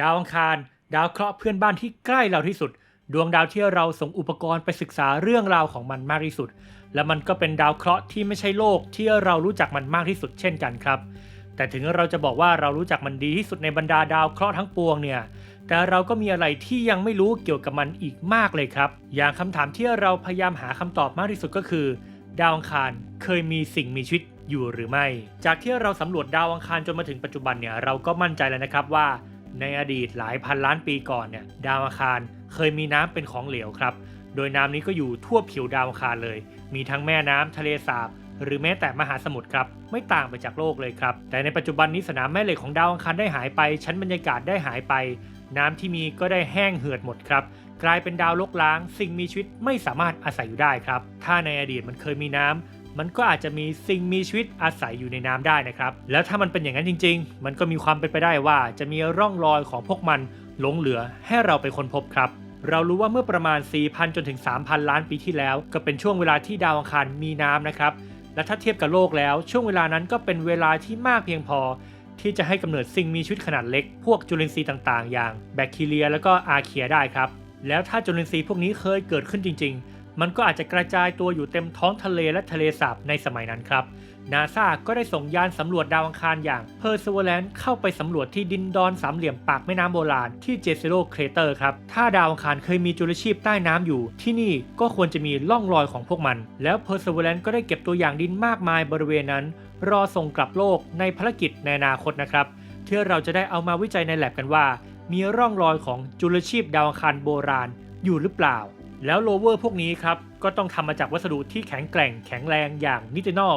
ดาวอังคาร ดาวเคราะห์เพื่อนบ้านที่ใกล้เราที่สุด ดวงดาวที่เราส่งอุปกรณ์ไปศึกษาเรื่องราวของมันมากที่สุด และมันก็เป็นดาวเคราะห์ที่ไม่ใช่โลกที่เรารู้จักมันมากที่สุดเช่นกันครับ แต่ถึงเราจะบอกว่าเรารู้จักมันดีที่สุดในบรรดาดาวเคราะห์ทั้งปวงเนี่ยแต่เราก็มีอะไรที่ยังไม่รู้เกี่ยวกับมันอีกมากเลยครับ อย่างคำถามที่เราพยายามหาคำตอบมากที่สุดก็คือ ดาวอังคารเคยมีสิ่งมีชีวิตอยู่หรือไม่ จากที่เราสำรวจดาวอังคารจนมาถึงปัจจุบันเนี่ยเราก็มั่นใจแล้วนะครับว่า ในอดีตหลายพันล้านปีก่อนเนี่ยดาวอังคารเคยมีน้ำเป็นของเหลวครับ โดยน้ำนี้ก็อยู่ทั่วผิวดาวอังคารเลย มีทั้งแม่น้ำทะเลสาบหรือแม้แต่มหาสมุทรครับ ไม่ต่างไปจากโลกเลยครับ แต่ในปัจจุบันนี้สนามแม่เหล็กของดาวอังคารได้หายไป ชั้นบรรยากาศได้หายไป น้ำที่มีก็ได้แห้งเหือดหมดครับ กลายเป็นดาวลกล้าง สิ่งมีชีวิตไม่สามารถอาศัยอยู่ได้ครับ ถ้าในอดีตมันเคยมีน้ำ มันก็อาจจะมีสิ่งมีชีวิตอาศัยอยู่ในน้ำได้นะครับ แล้วถ้ามันเป็นอย่างนั้นจริง ๆ มันก็มีความเป็นไปได้ว่าจะมีร่องรอยของพวกมันหลงเหลือให้เราไปค้นพบครับเรารู้ว่าเมื่อประมาณ 4,000 จนถึง 3,000 ล้านปีที่แล้ว ก็เป็นช่วงเวลาที่ดาวอังคารมีน้ำนะครับ และถ้าเทียบกับโลกแล้ว ช่วงเวลานั้นก็เป็นเวลาที่มากเพียงพอ ที่จะให้กำเนิดสิ่งมีชีวิตขนาดเล็ก พวกจุลินทรีย์ต่างๆ อย่างแบคทีเรีย แล้วก็อาร์เคียได้ครับ แล้วถ้าจุลินทรีย์พวกนี้เคยเกิดขึ้นจริง ๆ มันก็อาจจะกระจายตัวอยู่เต็มท้องทะเลและทะเลสาบในสมัยนั้นครับนาซาก็ได้ส่งยานสำรวจดาวอังคารอย่าง Perseverance เข้าไปสำรวจที่ดินดอนสามเหลี่ยมปากแม่น้ำโบราณที่เจเซโรเครเตอร์ครับ ถ้าดาวอังคารเคยมีจุลชีพใต้น้ำอยู่ ที่นี่ก็ควรจะมีล่องรอยของพวกมัน แล้ว Perseverance ก็ได้เก็บตัวอย่างดินมากมายบริเวณนั้น รอส่งกลับโลกในภารกิจในอนาคตนะครับที่อเราจะได้เอามาวิจัยในแลบกันว่า มีร่องรอยของจุลชีพดาวอังคารโบราณอยู่หรือเปล่า แล้วโลเวอร์พวกนี้ครับ ก็ต้องทำมาจากวัสดุที่แข็งแกร่งแข็งแรงอย่างนิตินอล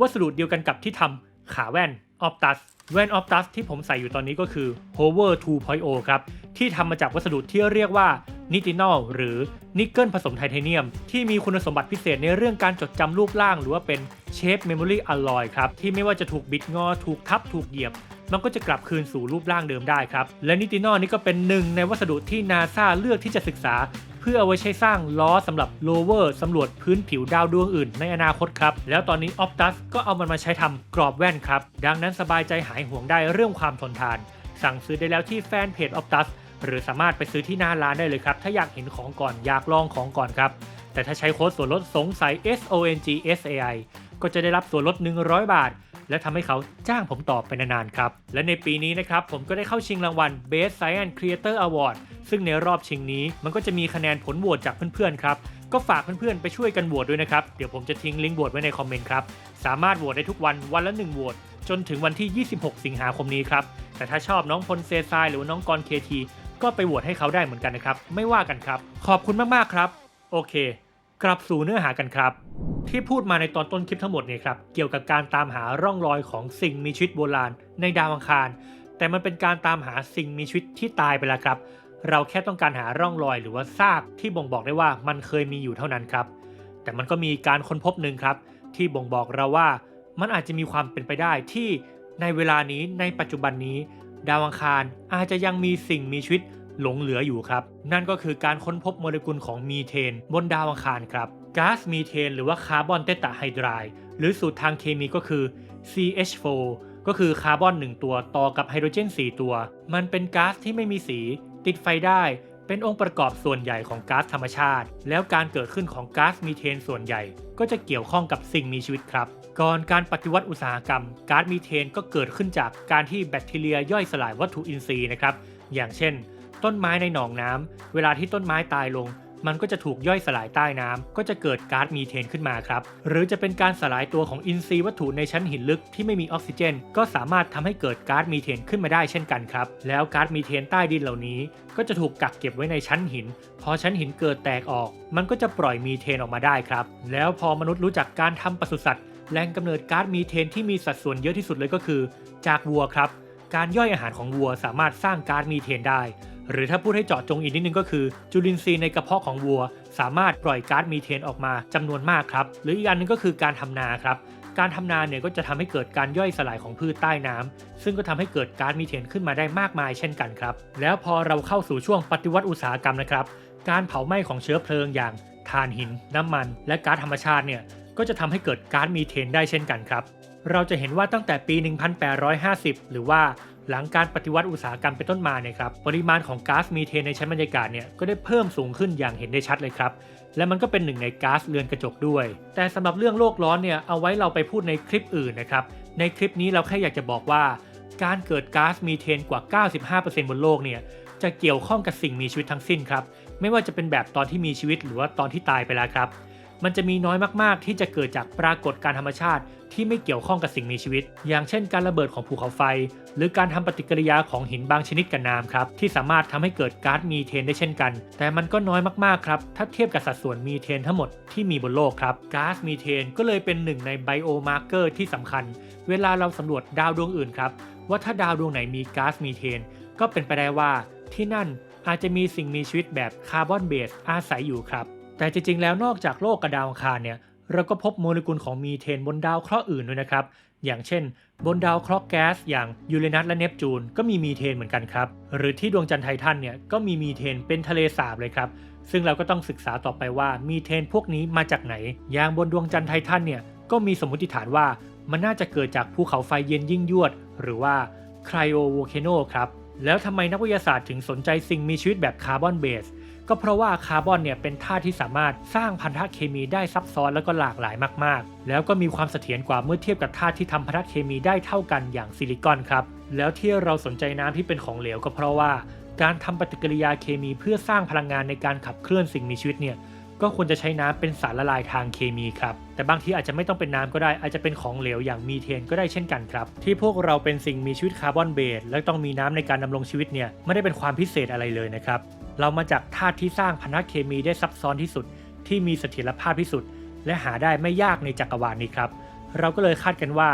วัสดุเดียวกันกับที่ทำขาแว่นออ t ตัสแว่นออ t ตัสที่ผมใส่อยู่ตอนนี้ก็คือ Hover 2.0 ครับ ที่ทำมาจากวัสดุที่เรียกว่านิตินอลหรือนิกเกิลผสมไทเทเนียม ที่มีคุณสมบัติพิเศษในเรื่องการจดจำรูปร่าง หรือว่าเป็นเชฟเมมโมรีอ l ลอยครับ ที่ไม่ว่าจะถูกบิดงอ ถูกทับ ถูกเหยียบ มันก็จะกลับคืนสู่รูปร่างเดิมได้ครับ และนิตินอลนี่ก็เป็นหนึ่งในวัสดุที่นาซาเลือกที่จะศึกษา พื่อเอาไว้ใช้สร้างล้อสำหรับโลเวอร์สำรวจพื้นผิวดาวดวงอื่นในอนาคตครับ แล้วตอนนี้ Optus ก็เอามันมาใช้ทำกรอบแว่นครับ ดังนั้นสบายใจหายห่วงได้เรื่องความทนทาน สั่งซื้อได้แล้วที่แฟนเพจ Optus หรือสามารถไปซื้อที่หน้าร้านได้เลยครับ ถ้าอยากเห็นของก่อนอยากลองของก่อนครับ แต่ถ้าใช้โค้ดส่วนลดสงสัย S O N G S A I ก็จะได้รับส่วนลด 100 บาท และทำให้เขาจ้างผมต่อไปนานๆครับ และในปีนี้นะครับ ผมก็ได้เข้าชิงรางวัล Best Science Creator Award ซึ่งในรอบชิงนี้มันก็จะมีคะแนนผลโหวตจากเพื่อนๆครับ ก็ฝากเพื่อนๆไปช่วยกันโหวตด้วยนะครับ เดี๋ยวผมจะทิ้งลิงก์โหวตไว้ในคอมเมนต์ครับ สามารถโหวตได้ทุกวันวันละ1โหวตจนถึงวันที่ 26 สิงหาคมนี้ครับ แต่ถ้าชอบน้องพลเซซายหรือว่าน้องกรเคทีก็ไปโหวตให้เขาได้เหมือนกันนะครับ ไม่ว่ากันครับ ขอบคุณมากๆครับ โอเค กลับสู่เนื้อหากันครับ ที่พูดมาในตอนต้นคลิปทั้งหมดเนี่ยครับเกี่ยวกับการตามหาร่องรอยของสิ่งมีชีวิตโบราณในดาวอังคาร แต่มันเป็นการตามหาสิ่งมีชีวิตที่ตายไปแล้วครับ เราแค่ต้องการหาร่องรอยหรือว่าซากที่บ่งบอกได้ว่ามันเคยมีอยู่เท่านั้นครับ แต่มันก็มีการค้นพบหนึ่งครับ ที่บ่งบอกเราว่ามันอาจจะมีความเป็นไปได้ที่ในเวลานี้ในปัจจุบันนี้ ดาวอังคารอาจจะยังมีสิ่งมีชีวิต หลงเหลืออยู่ครับ นั่นก็คือการค้นพบโมเลกุลของมีเทน บนดาวอังคารครับก๊าซมีเทน หรือว่าคาร์บอนเตตาไฮดรายหรือสูตรทางเคมีก็คือ CH4 ก็คือคาร์บอน 1 ตัวต่อกับไฮโดรเจน 4 ตัว มันเป็นก๊าซที่ไม่มีสี ติดไฟได้เป็นองค์ประกอบส่วนใหญ่ของก๊าซธรรมชาติ แล้วการเกิดขึ้นของก๊าซมีเทนส่วนใหญ่ ก็จะเกี่ยวข้องกับสิ่งมีชีวิตครับ ก่อนการปฏิวัติอุตสาหกรรมก๊าซมีเทนก็เกิดขึ้นจากการที่แบคทีเรียย่อยสลายวัตถุอินทรีย์นะครับ อย่างเช่น ต้นไม้ในหนองน้ำเวลาที่ต้นไม้ตายลง มันก็จะถูกย่อยสลายใต้น้ำก็จะเกิดก๊าซมีเทนขึ้นมาครับ หรือจะเป็นการสลายตัวของอินทรีย์วัตถุในชั้นหินลึกที่ไม่มีออกซิเจน ก็สามารถทำให้เกิดก๊าซมีเทนขึ้นมาได้เช่นกันครับ แล้วก๊าซมีเทนใต้ดินเหล่านี้ ก็จะถูกกักเก็บไว้ในชั้นหิน พอชั้นหินเกิดแตกออก มันก็จะปล่อยมีเทนออกมาได้ครับ แล้วพอมนุษย์รู้จักการทำปศุสัตว์แหล่งกำเนิดก๊าซมีเทนที่มีสัดส่วนเยอะที่สุดเลยก็คือ จากวัวครับ การย่อยอาหารของวัวสามารถสร้างก๊าซมีเทนได้ หรือถ้าพูดให้เจาะจงอีกนิดนึงก็คือ จุลินทรีย์ในกระเพาะของวัว สามารถปล่อยก๊าซมีเทนออกมาจำนวนมากครับ หรืออีกอันหนึงก็คือการทำนาครับการทำนาเนี่ยก็จะทำให้เกิดการย่อยสลายของพืชใต้น้ำซึ่งก็ทำให้เกิดก๊าซมีเทนขึ้นมาได้มากมายเช่นกันครับ แล้วพอเราเข้าสู่ช่วงปฏิวัติอุตสาหกรรมนะครับ การเผาไหม้ของเชื้อเพลิงอย่างถ่านหิน น้ำมัน และก๊าซธรรมชาติเนี่ยก็จะทำให้เกิดก๊าซมีเทนได้เช่นกันครับ เราจะเห็นว่าตั้งแต่ปี 1850 หรือว่าหลังการปฏิวัติอุตสาหกรรมเป็นต้นมาเนี่ยครับปริมาณของก๊าซมีเทนในชั้นบรรยากาศเนี่ยก็ได้เพิ่มสูงขึ้นอย่างเห็นได้ชัดเลยครับ และมันก็เป็นหนึ่งในก๊าซเรือนกระจกด้วย แต่สำหรับเรื่องโลกร้อนเนี่ยเอาไว้เราไปพูดในคลิปอื่นนะครับ ในคลิปนี้เราแค่อยากจะบอกว่า การเกิดก๊าซมีเทนกว่า 95%บนโลกเนี่ยจะเกี่ยวข้องกับสิ่งมีชีวิตทั้งสิ้นครับไม่ว่าจะเป็นแบบตอนที่มีชีวิตหรือว่าตอนที่ตายไปแล้วครับ มันจะมีน้อยมากๆ ที่จะเกิดจากปรากฏการธรรมชาติที่ไม่เกี่ยวข้องกับสิ่งมีชีวิต อย่างเช่นการระเบิดของภูเขาไฟ หรือการทำปฏิกิริยาของหินบางชนิดกับน้ำครับ ที่สามารถทำให้เกิดก๊าซมีเทนได้เช่นกัน แต่มันก็น้อยมากๆครับ ถ้าเทียบกับสัดส่วนมีเทนทั้งหมดที่มีบนโลกครับ ก๊าซมีเทนก็เลยเป็นหนึ่งในไบโอมาร์เกอร์ที่สำคัญ เวลาเราสำรวจดาวดวงอื่นครับ ว่าถ้าดาวดวงไหนมีก๊าซมีเทน ก็เป็นไปได้ว่าที่นั่นอาจจะมีสิ่งมีชีวิตแบบคาร์บอนเบสอาศัยอยู่ครับ แต่จริงๆ แล้วนอกจากโลกกับดาวอังคารเนี่ยเราก็พบโมเลกุลของมีเทนบนดาวเคราะห์อื่นด้วยนะครับ อย่างเช่น บนดาวเคราะห์แก๊สอย่างยูเรนัสและเนปจูนก็มีมีเทนเหมือนกันครับ หรือที่ดวงจันทร์ไททันเนี่ยก็มีมีเทนเป็นทะเลสาบเลยครับ ซึ่งเราก็ต้องศึกษาต่อไปว่ามีเทนพวกนี้มาจากไหน อย่างบนดวงจันทร์ไททันเนี่ยก็มีสมมติฐานว่ามันน่าจะเกิดจากภูเขาไฟเย็นยิ่งยวด หรือว่าไครโอโวเคโนครับ แล้วทำไมนักวิทยาศาสตร์ถึงสนใจสิ่งมีชีวิตแบบคาร์บอนเบส ก็เพราะว่าคาร์บอนเนี่ยเป็นธาตุที่สามารถสร้างพันธะเคมีได้ซับซ้อนแล้วก็หลากหลายมาก ๆ แล้วก็มีความเสถียรกว่าเมื่อเทียบกับธาตุที่ทำพันธะเคมีได้เท่ากันอย่างซิลิคอนครับ แล้วที่เราสนใจน้ำที่เป็นของเหลวก็เพราะว่า การทำปฏิกิริยาเคมีเพื่อสร้างพลังงานในการขับเคลื่อนสิ่งมีชีวิตเนี่ยก็ควรจะใช้น้ำเป็นสารละลายทางเคมีครับ แต่บางทีอาจจะไม่ต้องเป็นน้ำก็ได้ อาจจะเป็นของเหลวอย่างมีเทนก็ได้เช่นกันครับ ที่พวกเราเป็นสิ่งมีชีวิตคาร์บอนเบสและต้องมีน้ำในการดำรงชีวิตเนี่ยไม่ได้เป็นความพิเศษอะไรเลยนะครับ เรามาจากธาตุที่สร้างพันธะเคมีได้ซับซ้อนที่สุด ที่มีเสถียรภาพที่สุด และหาได้ไม่ยากในจักรวาลนี้ครับ เราก็เลยคาดกันว่า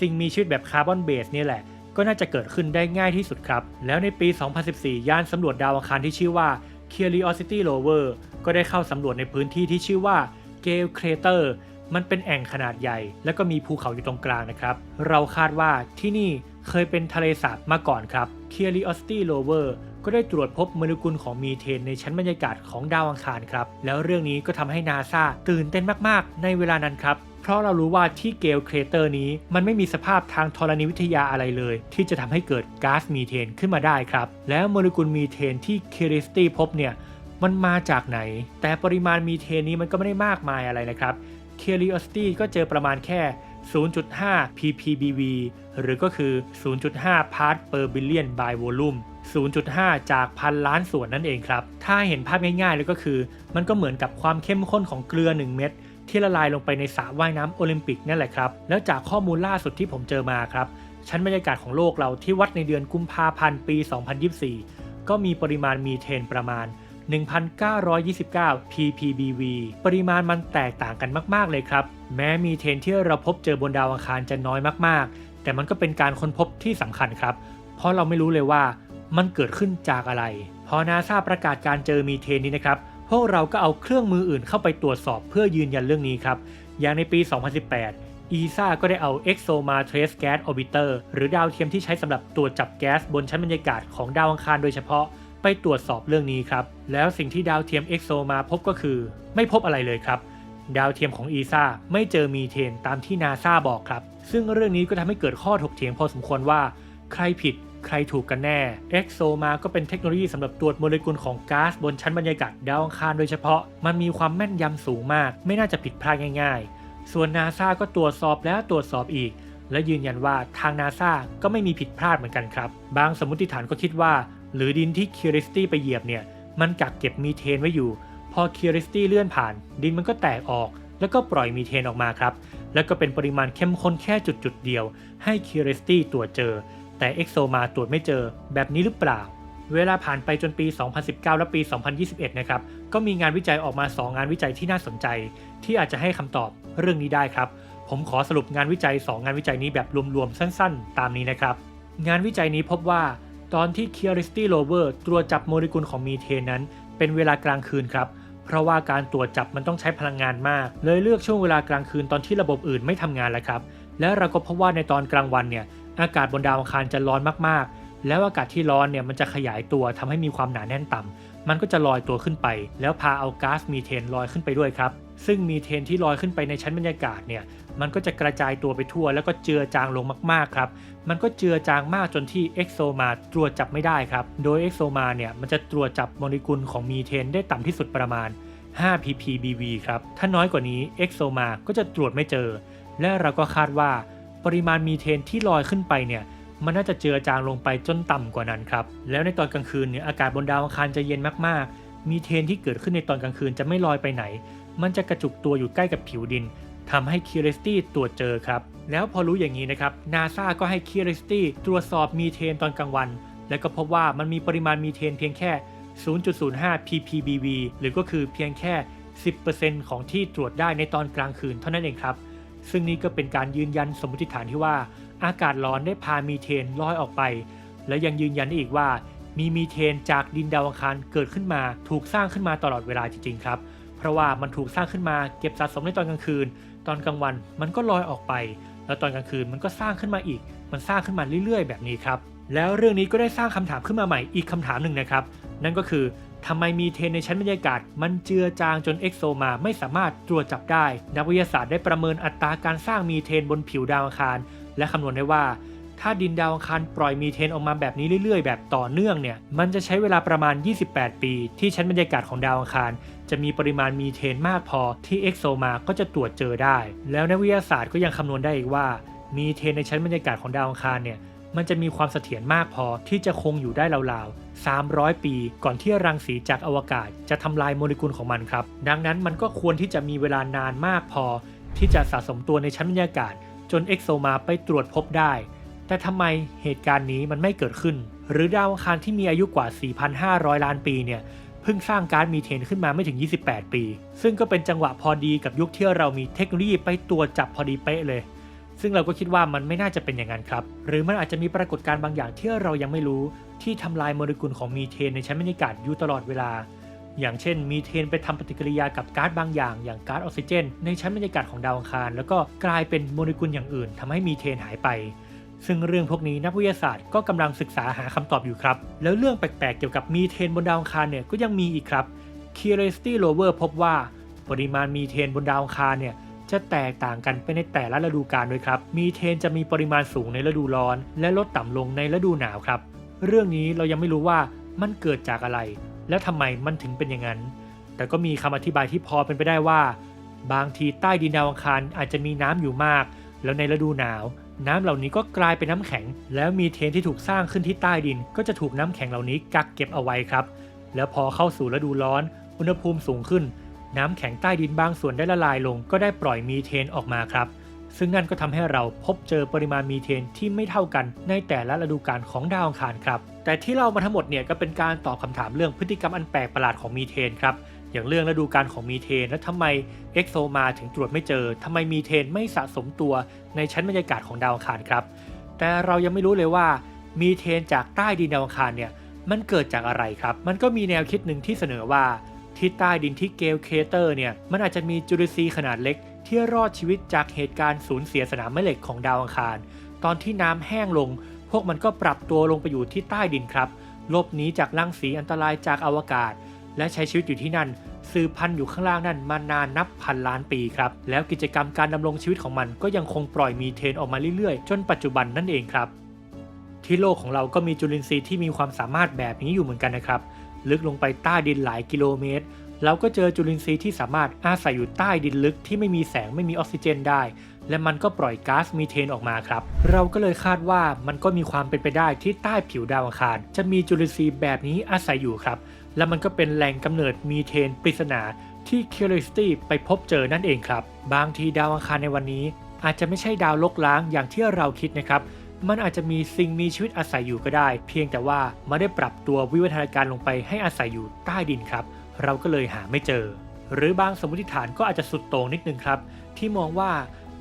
สิ่งมีชีวิตแบบคาร์บอนเบสนี่แหละ ก็น่าจะเกิดขึ้นได้ง่ายที่สุดครับ แล้วในปี 2014 ยานสำรวจดาวอังคารที่ชื่อว่า Curiosity Rover ก็ได้เข้าสำรวจในพื้นที่ที่ชื่อว่า Gale Crater มันเป็นแอ่งขนาดใหญ่ แล้วก็มีภูเขาอยู่ตรงกลางนะครับ เราคาดว่าที่นี่เคยเป็นทะเลสาบมาก่อนครับ Curiosity Rover ก็ได้ตรวจพบโมเลกุลของมีเทนในชั้นบรรยากาศของดาวอังคารครับ แล้วเรื่องนี้ก็ทำให้นาซาตื่นเต้นมากๆ ในเวลานั้นครับเพราะเรารู้ว่าที่เกลเครเตอร์นี้ มันไม่มีสภาพทางธรณีวิทยาอะไรเลย ที่จะทำให้เกิดก๊าซมีเทนขึ้นมาได้ครับ แล้วโมเลกุลมีเทนที่เคริสตี้พบเนี่ยมันมาจากไหน แต่ปริมาณมีเทนนี้มันก็ไม่ได้มากมายอะไรนะครับ Curiosity ก็เจอประมาณแค่ 0.5 ppbv หรือก็คือ 0.5 part per billion by volume 0.5 จากพันล้านส่วนนั่นเองครับ ถ้าเห็นภาพง่ายๆเลยก็คือ มันก็เหมือนกับความเข้มข้นของเกลือ 1 เม็ดที่ละลายลงไปในสระว่ายน้ำโอลิมปิกนั่นแหละครับ แล้วจากข้อมูลล่าสุดที่ผมเจอมาครับ ชั้นบรรยากาศของโลกเราที่วัดในเดือนกุมภาพันธ์ปี 2024 ก็มีปริมาณมีเทนประมาณ 1,929 ppbv ปริมาณมันแตกต่างกันมาก ๆ เลยครับ แม้มีเทนที่เราพบเจอบนดาวอังคารจะน้อยมากๆ แต่มันก็เป็นการค้นพบที่สำคัญครับ เพราะเราไม่รู้เลยว่ามันเกิดขึ้นจากอะไร พอนาซาประกาศการเจอมีเทนนี้นะครับพวกเราก็เอาเครื่องมืออื่นเข้าไปตรวจสอบเพื่อยืนยันเรื่องนี้ครับ อย่างในปี 2018อีซ่าก็ได้เอา EXOMA Trace Gas Orbiter หรือดาวเทียมที่ใช้สำหรับตรวจจับแก๊สบนชั้นบรรยากาศของดาวอังคารโดยเฉพาะ ไปตรวจสอบเรื่องนี้ครับ แล้วสิ่งที่ดาวเทียม EXOMA พบก็คือ ไม่พบอะไรเลยครับ ดาวเทียมของอีซ่าไม่เจอมีเทนตามที่นาซาบอกครับ ซึ่งเรื่องนี้ก็ทำให้เกิดข้อถกเถียงพอสมควรว่า ใครผิดใครถูกกันแน่ EXOMA ก็เป็นเทคโนโลยีสำหรับตรวจโมเลกุลของก๊าซบนชั้นบรรยากาศดาวอังคารโดยเฉพาะ มันมีความแม่นยำสูงมาก ไม่น่าจะผิดพลาดง่าย ๆ ส่วนนาซาก็ตรวจสอบแล้วตรวจสอบอีก และยืนยันว่าทางนาซาก็ไม่มีผิดพลาดเหมือนกันครับ บางสมมติฐานก็คิดว่า หรือดินที่ Curiosity ไปเหยียบเนี่ยมันกักเก็บมีเทนไว้อยู่ พอ Curiosity เลื่อนผ่าน ดินมันก็แตกออก แล้วก็ปล่อยมีเทนออกมาครับ แล้วก็เป็นปริมาณเข้มข้นแค่จุดจุดๆเดียว ให้ Curiosity ตรวจเจอ แต่ EXOMA ตรวจไม่เจอแบบนี้หรือเปล่าเวลาผ่านไปจนปี 2019 และปี 2021 นะครับ ก็มีงานวิจัยออกมา 2 งานวิจัยที่น่าสนใจ ที่อาจจะให้คำตอบเรื่องนี้ได้ครับ ผมขอสรุปงานวิจัย 2 งานวิจัยนี้แบบรวมๆ สั้นๆ ตามนี้นะครับ งานวิจัยนี้พบว่า ตอนที่ Curiosity Rover ตรวจจับโมเลกุลของมีเทนนั้น เป็นเวลากลางคืนครับ เพราะว่าการตรวจจับมันต้องใช้พลังงานมาก เลยเลือกช่วงเวลากลางคืนตอนที่ระบบอื่นไม่ทำงานแล้วครับ และเราก็พบว่าในตอนกลางวันเนี่ยอากาศบนดาวอังคารจะร้อนมากๆ แล้วอากาศที่ร้อนเนี่ยมันจะขยายตัวทำให้มีความหนาแน่นต่ำมันก็จะลอยตัวขึ้นไป แล้วพาเอาก๊าซมีเทนลอยขึ้นไปด้วยครับ ซึ่งมีเทนที่ลอยขึ้นไปในชั้นบรรยากาศเนี่ยมันก็จะกระจายตัวไปทั่ว แล้วก็เจือจางลงมากๆครับ มันก็เจือจางมากจนที่เอ็กโซมาตรวจจับไม่ได้ครับ โดยเอ็กโซมาเนี่ยมันจะตรวจจับโมเลกุลของมีเทนได้ต่ำที่สุดประมาณ 5 ppbv ครับ ถ้าน้อยกว่านี้เอ็กโซมาก็จะตรวจไม่เจอ และเราก็คาดว่าปริมาณมีเทนที่ลอยขึ้นไปเนี่ยมันน่าจะเจือจางลงไปจนต่ำกว่านั้นครับ แล้วในตอนกลางคืนเนี่ยอากาศบนดาวอังคารจะเย็นมากๆ มีเทนที่เกิดขึ้นในตอนกลางคืนจะไม่ลอยไปไหน มันจะกระจุกตัวอยู่ใกล้กับผิวดินทำให้ Curiosity ตรวจเจอครับ แล้วพอรู้อย่างนี้นะครับ NASA ก็ให้ Curiosity ตรวจสอบมีเทนตอนกลางวัน และก็พบว่ามันมีปริมาณมีเทนเพียงแค่ 0.05 ppbv หรือก็คือเพียงแค่ 10%ของที่ตรวจได้ในตอนกลางคืนเท่านั้นเองครับ ซึ่งนี่ก็เป็นการยืนยันสมมติฐานที่ว่า อากาศร้อนได้พามีเทนลอยออกไป และยังยืนยันอีกว่า มีมีเทนจากดินดาวอังคารเกิดขึ้นมาถูกสร้างขึ้นมาตลอดเวลาจริงๆครับ ราะว่ามันถูกสร้างขึ้นมาเก็บสะสมในตอนกลางคืน ตอนกลางวันมันก็ลอยออกไป แล้วตอนกลางคืนมันก็สร้างขึ้นมาอีก มันสร้างขึ้นมาเรื่อย ๆ แบบนี้ครับแล้วเรื่องนี้ก็ได้สร้างคำถามขึ้นมาใหม่อีกคำถามหนึ่งนะครับ นั่นก็คือทำไมมีเทนในชั้นบรรยากาศ มันเจือจางจนเอ็กโซมาไม่สามารถตรวจจับได้ นักวิทยาศาสตร์ได้ประเมินอัตราการสร้างมีเทนบนผิวดาวอังคาร และคำนวณได้ว่า ถ้าดินดาวอังคารปล่อยมีเทนออกมาแบบนี้เรื่อยๆ แบบต่อเนื่องเนี่ย มันจะใช้เวลาประมาณ 28 ปี ที่ชั้นบรรยากาศของดาวอังคาร จะมีปริมาณมีเทนมากพอที่เอ็กโซมาก็จะตรวจเจอได้ แล้วนักวิทยาศาสตร์ก็ยังคำนวณได้อีกว่า มีเทนในชั้นบรรยากาศของดาวอังคารเนี่ยมันจะมีความเสถียรมากพอที่จะคงอยู่ได้ราวๆ 300 ปี ก่อนที่รังสีจากอวกาศจะทำลายโมเลกุลของมันครับ ดังนั้นมันก็ควรที่จะมีเวลานานมากพอ ที่จะสะสมตัวในชั้นบรรยากาศ จนเอ็กโซมาไปตรวจพบได้ แต่ทำไมเหตุการณ์นี้มันไม่เกิดขึ้น หรือดาวอังคารที่มีอายุกว่า 4,500 ล้านปีเนี่ยเพิ่งสร้างก๊าซมีเทนขึ้นมาไม่ถึง 28 ปี ซึ่งก็เป็นจังหวะพอดีกับยุคที่เรามีเทคโนโลยีไปตรวจับพอดีเป๊ะเลย ซึ่งเราก็คิดว่ามันไม่น่าจะเป็นอย่างนั้นครับ หรือมันอาจจะมีปรากฏการณ์บางอย่างที่เรายังไม่รู้ ที่ทำลายโมเลกุลของมีเทนในชั้นบรรยากาศอยู่ตลอดเวลา อย่างเช่น มีเทนไปทำปฏิกิริยากับก๊าซบางอย่าง อย่างก๊าซออกซิเจน ในชั้นบรรยากาศของดาวอังคาร แล้วก็กลายเป็นโมเลกุลอย่างอื่นทำให้มีเทนหายไป ซึ่งเรื่องพวกนี้นักวิทยาศาสตร์ก็กำลังศึกษาหาคำตอบอยู่ครับ แล้วเรื่องแปลกๆ เกี่ยวกับมีเทนบนดาวอังคารเนี่ยก็ยังมีอีกครับ Curiosity rover พบว่าปริมาณมีเทนบนดาวอังคารเนี่ยจะแตกต่างกันไปในแต่ละฤดูกาลด้วยครับ มีเทนจะมีปริมาณสูงในฤดูร้อน และลดต่ำลงในฤดูหนาวครับ เรื่องนี้เรายังไม่รู้ว่ามันเกิดจากอะไร และทำไมมันถึงเป็นอย่างนั้น แต่ก็มีคำอธิบายที่พอเป็นไปได้ว่า บางทีใต้ดินดาวอังคารอาจจะมีน้ำอยู่มาก แล้วในฤดูหนาว น้ำเหล่านี้ก็กลายเป็นน้ำแข็ง แล้วมีเทนที่ถูกสร้างขึ้นที่ใต้ดิน ก็จะถูกน้ำแข็งเหล่านี้กักเก็บเอาไว้ครับ แล้วพอเข้าสู่ฤดูร้อน อุณหภูมิสูงขึ้น น้ำแข็งใต้ดินบางส่วนได้ละลายลง ก็ได้ปล่อยมีเทนออกมาครับ ซึ่งนั่นก็ทำให้เราพบเจอปริมาณมีเทนที่ไม่เท่ากันในแต่ละฤดูกาลของดาวอังคารครับ แต่ที่เรามาทั้งหมดเนี่ยก็เป็นการตอบคำถามเรื่องพฤติกรรมอันแปลกประหลาดของมีเทนครับ อย่างเรื่องฤดูกาลของมีเทน และทำไมเอ็กโซมาถึงตรวจไม่เจอทำไมมีเทนไม่สะสมตัวในชั้นบรรยากาศของดาวอังคารครับ แต่เรายังไม่รู้เลยว่ามีเทนจากใต้ดินดาวอังคารเนี่ยมันเกิดจากอะไรครับ มันก็มีแนวคิดหนึ่งที่เสนอว่าที่ใต้ดินที่เกลเคเตอร์เนี่ยมันอาจจะมีจุลินทรีย์ขนาดเล็ก ที่รอดชีวิตจากเหตุการณ์สูญเสียสนามแม่เหล็กของดาวอังคาร ตอนที่น้ำแห้งลง พวกมันก็ปรับตัวลงไปอยู่ที่ใต้ดินครับหลบหนีจากรังสีอันตรายจากอวกาศ และใช้ชีวิตอยู่ที่นั่นสืบพันธุ์อยู่ข้างล่างนั่นมานานนับพันล้านปีครับ แล้วกิจกรรมการดำรงชีวิตของมันก็ยังคงปล่อยมีเทนออกมาเรื่อยๆ จนปัจจุบันนั่นเองครับ ที่โลกของเราก็มีจุลินทรีย์ที่มีความสามารถแบบนี้อยู่เหมือนกันนะครับ ลึกลงไปใต้ดินหลายกิโลเมตรเราก็เจอจุลินทรีย์ที่สามารถอาศัยอยู่ใต้ดินลึกที่ไม่มีแสงไม่มีออกซิเจนได้ และมันก็ปล่อยก๊าซมีเทนออกมาครับ เราก็เลยคาดว่ามันก็มีความเป็นไปได้ที่ใต้ผิวดาวอังคาร จะมีจุลินทรีย์แบบนี้อาศัยอยู่ครับ และมันก็เป็นแหล่งกำเนิดมีเทนปริศนาที่ Curiosity ไปพบเจอนั่นเองครับ บางทีดาวอังคารในวันนี้ อาจจะไม่ใช่ดาวลกล้างอย่างที่เราคิดนะครับ มันอาจจะมีสิ่งมีชีวิตอาศัยอยู่ก็ได้ เพียงแต่ว่าไม่ได้ปรับตัววิวัฒนาการลงไปให้อาศัยอยู่ใต้ดินครับ เราก็เลยหาไม่เจอ หรือบางสมมติฐานก็อาจจะสุดโต่งนิดนึงครับ ที่มองว่า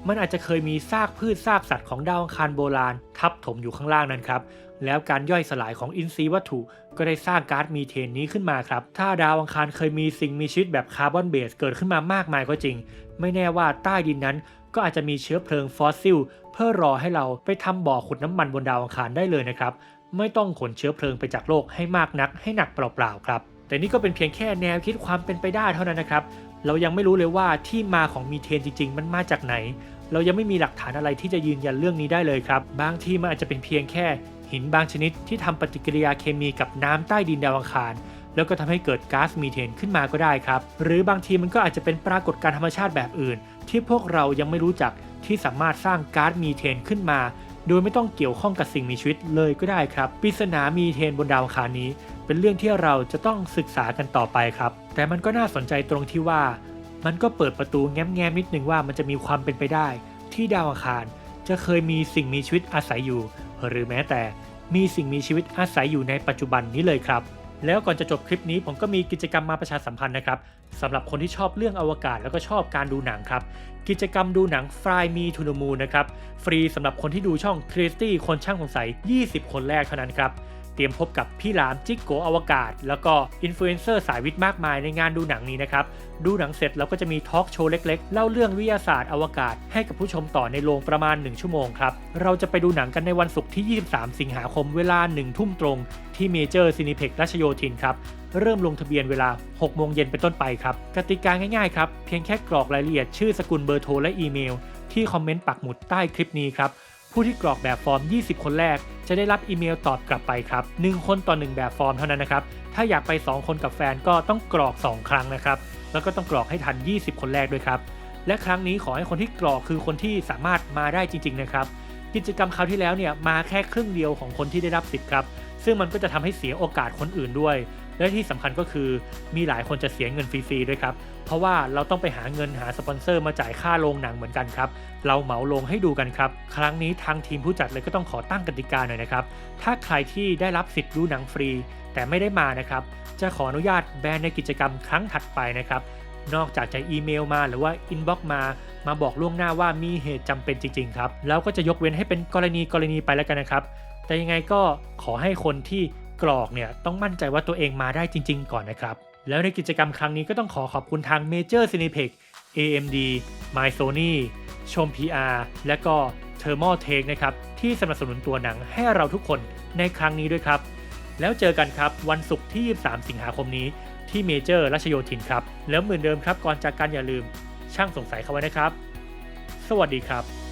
มันอาจจะเคยมีซากพืชซากสัตว์ของดาวอังคารโบราณ ทับถมอยู่ข้างล่างนั้นครับ แล้วการย่อยสลายของอินทรีย์วัตถุก็ได้สร้างก๊าซมีเทนนี้ขึ้นมาครับ ถ้าดาวอังคารเคยมีสิ่งมีชีวิตแบบคาร์บอนเบสเกิดขึ้นมามากมายก็จริง ไม่แน่ว่าใต้ดินนั้น ก็อาจจะมีเชื้อเพลิงฟอสซิล เพื่อรอให้เราไปทำบ่อขุดน้ำมันบนดาวอังคารได้เลยนะครับ ไม่ต้องขนเชื้อเพลิงไปจากโลกให้มากนัก ให้หนักเปล่าๆครับ แต่นี่ก็เป็นเพียงแค่แนวคิดความเป็นไปได้เท่านั้นนะครับ เรายังไม่รู้เลยว่าที่มาของมีเทนจริง ๆ มันมาจากไหนเรายังไม่มีหลักฐานอะไรที่จะยืนยันเรื่องนี้ได้เลยครับ บางทีมันอาจจะเป็นเพียงแค่ หินบางชนิดที่ทำปฏิกิริยาเคมีกับน้ำใต้ดินดาวอังคาร แล้วก็ทำให้เกิดก๊าซมีเทนขึ้นมาก็ได้ครับ หรือบางทีมันก็อาจจะเป็นปรากฏการธรรมชาติแบบอื่น ที่พวกเรายังไม่รู้จักที่สามารถสร้างก๊าซมีเทนขึ้นมา โดยไม่ต้องเกี่ยวข้องกับสิ่งมีชีวิตเลยก็ได้ครับปริศนามีเทนบนดาวอังคารนี้ เป็นเรื่องที่เราจะต้องศึกษากันต่อไปครับ แต่มันก็น่าสนใจตรงที่ว่า มันก็เปิดประตูแง้มๆนิดนึงว่ามันจะมีความเป็นไปได้ ที่ดาวอังคารจะเคยมีสิ่งมีชีวิตอาศัยอยู่ หรือแม้แต่มีสิ่งมีชีวิตอาศัยอยู่ในปัจจุบันนี้เลยครับ แล้วก่อนจะจบคลิปนี้ผมก็มีกิจกรรมมาประชาสัมพันธ์นะครับสำหรับคนที่ชอบเรื่องอวกาศแล้วก็ชอบการดูหนังครับ กิจกรรมดูหนัง Fly Me to the Moon นะครับ ฟรีสำหรับคนที่ดูช่อง c r i s t y คนช่างสงสัย 20 คนแรกเท่านั้นครับ เตรียมพบกับพี่หลามจิกโกอวกาศ แล้วก็อินฟลูเอนเซอร์สายวิทย์มากมายในงานดูหนังนี้นะครับ ดูหนังเสร็จเราก็จะมีทอล์กโชว์เล็กๆ เล่าเรื่องวิทยาศาสตร์อวกาศ ให้กับผู้ชมต่อในโรงประมาณ 1 ชั่วโมงครับ เราจะไปดูหนังกันในวันศุกร์ที่ 23 สิงหาคมเวลา 1 ทุ่มตรง ที่เมเจอร์ซินิเพ็กรัชโยธินครับเริ่มลงทะเบียนเวลา 6 โมงเย็นเป็นต้นไปครับ กติกาง่ายๆครับ เพียงแค่กรอกรายละเอียดชื่อสกุลเบอร์โทรและอีเมล ที่คอมเมนต์ปักหมุดใต้คลิปนี้ครับ ผู้ที่กรอกแบบฟอร์ม 20 คนแรก จะได้รับอีเมลตอบกลับไปครับ 1 คนต่อ 1 แบบฟอร์มเท่านั้นนะครับ ถ้าอยากไป 2 คนกับแฟนก็ต้องกรอก 2 ครั้งนะครับ แล้วก็ต้องกรอกให้ทัน 20 คนแรกด้วยครับ และครั้งนี้ขอให้คนที่กรอกคือคนที่สามารถมาได้จริง ๆ นะครับ กิจกรรมคราวที่แล้วเนี่ยมาแค่ครึ่งเดียวของคนที่ได้รับสิทธิ์ครับ ซึ่งมันก็จะทำให้เสียโอกาสคนอื่นด้วย และที่สำคัญก็คือมีหลายคนจะเสียเงินฟรีๆด้วยครับ เพราะว่าเราต้องไปหาเงินหาสปอนเซอร์มาจ่ายค่าโรงหนังเหมือนกันครับ เราเหมาลงให้ดูกันครับ ครั้งนี้ทางทีมผู้จัดเลยก็ต้องขอตั้งกติกาหน่อยนะครับ ถ้าใครที่ได้รับสิทธิ์ดูหนังฟรี แต่ไม่ได้มานะครับ จะขออนุญาตแบนในกิจกรรมครั้งถัดไปนะครับนอกจากจะอีเมลมาหรือว่าอินบ็อกมา มาบอกล่วงหน้าว่ามีเหตุจำเป็นจริงๆครับ แล้วก็จะยกเว้นให้เป็นกรณีกรณีไปแล้วกันนะครับ แต่ยังไงก็ขอให้คนที่กรอกเนี่ยต้องมั่นใจว่าตัวเองมาได้จริง ๆ ก่อนนะครับ แล้วในกิจกรรมครั้งนี้ก็ต้องขอขอบคุณทาง Major Cineplex AMD My Sony ชม PR และก็ Thermal Take นะครับที่สนับสนุนตัวหนังให้เราทุกคนในครั้งนี้ด้วยครับ แล้วเจอกันครับวันศุกร์ที่ 23 สิงหาคมนี้ที่เมเจอร์รัชโยธินครับ แล้วเหมือนเดิมครับก่อนจากกันอย่าลืม ช่างสงสัยเข้าไว้นะครับ สวัสดีครับ